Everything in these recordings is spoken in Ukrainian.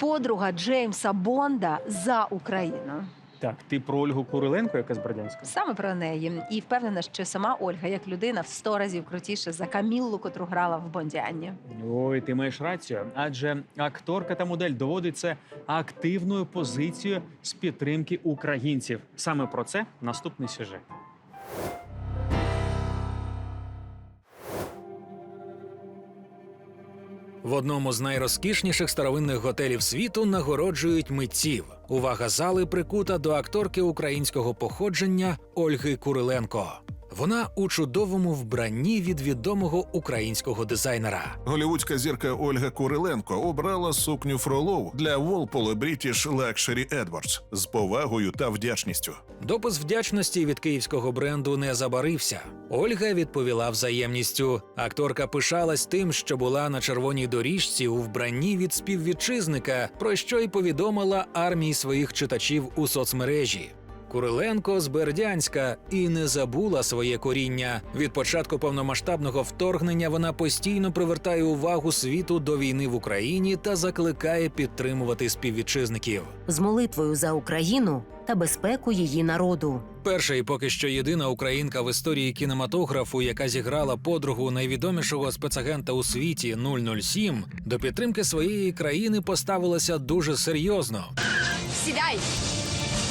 подруга Джеймса Бонда за Україну. Так, ти про Ольгу Куриленко, яка з Бердянська? Саме про неї. І впевнена, що сама Ольга, як людина, в сто разів крутіша за Каміллу, котру грала в Бондіані. Ой, ти маєш рацію. Адже акторка та модель доводить це активною позицією з підтримки українців. Саме про це наступний сюжет. В одному з найрозкішніших старовинних готелів світу нагороджують митців. Увага зали прикута до акторки українського походження Ольги Куриленко. Вона у чудовому вбранні від відомого українського дизайнера. Голівудська зірка Ольга Куриленко обрала сукню Фролов для Волпола British Luxury Edwards з повагою та вдячністю. Допис вдячності від київського бренду не забарився. Ольга відповіла взаємністю. Акторка пишалась тим, що була на червоній доріжці у вбранні від співвітчизника, про що й повідомила армії своїх читачів у соцмережі. Куриленко з Бердянська і не забула своє коріння. Від початку повномасштабного вторгнення вона постійно привертає увагу світу до війни в Україні та закликає підтримувати співвітчизників. з молитвою за Україну та безпеку її народу. Перша і поки що єдина українка в історії кінематографу, яка зіграла подругу найвідомішого спецагента у світі 007, до підтримки своєї країни поставилася дуже серйозно. Сідай!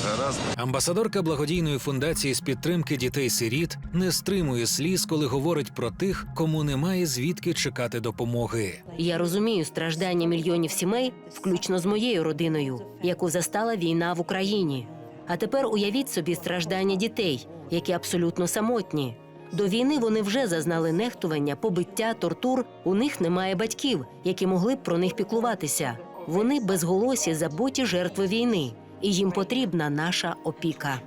Гаразд, Амбасадорка благодійної фундації з підтримки дітей-сиріт не стримує сліз, коли говорить про тих, кому немає звідки чекати допомоги. Я розумію страждання мільйонів сімей, включно з моєю родиною, яку застала війна в Україні. А тепер уявіть собі страждання дітей, які абсолютно самотні. До війни вони вже зазнали нехтування, побиття, тортур. У них немає батьків, які могли б про них піклуватися. Вони безголосі забуті жертви війни, і їм потрібна наша опіка.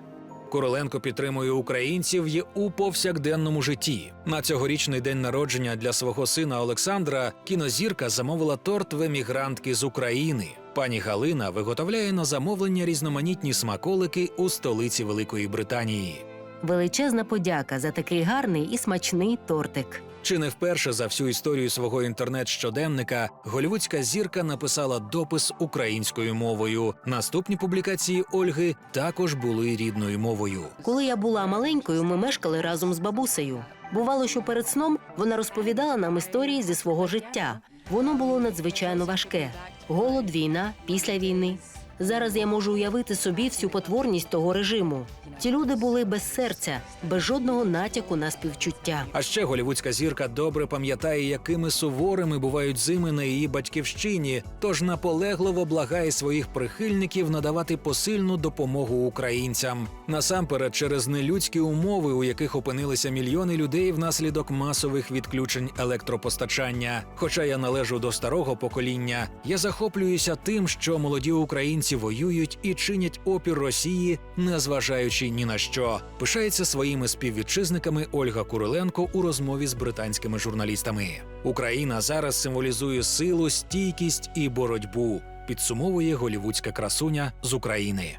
Короленко підтримує українців є у повсякденному житті. На цьогорічний день народження для свого сина Олександра кінозірка замовила торт в емігрантки з України. Пані Галина виготовляє на замовлення різноманітні смаколики у столиці Великої Британії. Величезна подяка за такий гарний і смачний тортик. Чи не вперше за всю історію свого інтернет-щоденника голівудська зірка написала допис українською мовою. Наступні публікації Ольги також були рідною мовою. Коли я була маленькою, ми мешкали разом з бабусею. Бувало, що перед сном вона розповідала нам історії зі свого життя. Воно було надзвичайно важке: голод, війна, після війни. Зараз я можу уявити собі всю потворність того режиму. Ті люди були без серця, без жодного натяку на співчуття. А ще голівудська зірка добре пам'ятає, якими суворими бувають зими на її батьківщині, тож наполегливо благає своїх прихильників надавати посильну допомогу українцям. Насамперед, через нелюдські умови, у яких опинилися мільйони людей внаслідок масових відключень електропостачання. Хоча я належу до старого покоління, я захоплююся тим, що молоді українці воюють і чинять опір Росії, незважаючи ні на що. Пишається своїми співвітчизниками Ольга Куриленко у розмові з британськими журналістами. Україна зараз символізує силу, стійкість і боротьбу. Підсумовує голівудська красуня з України.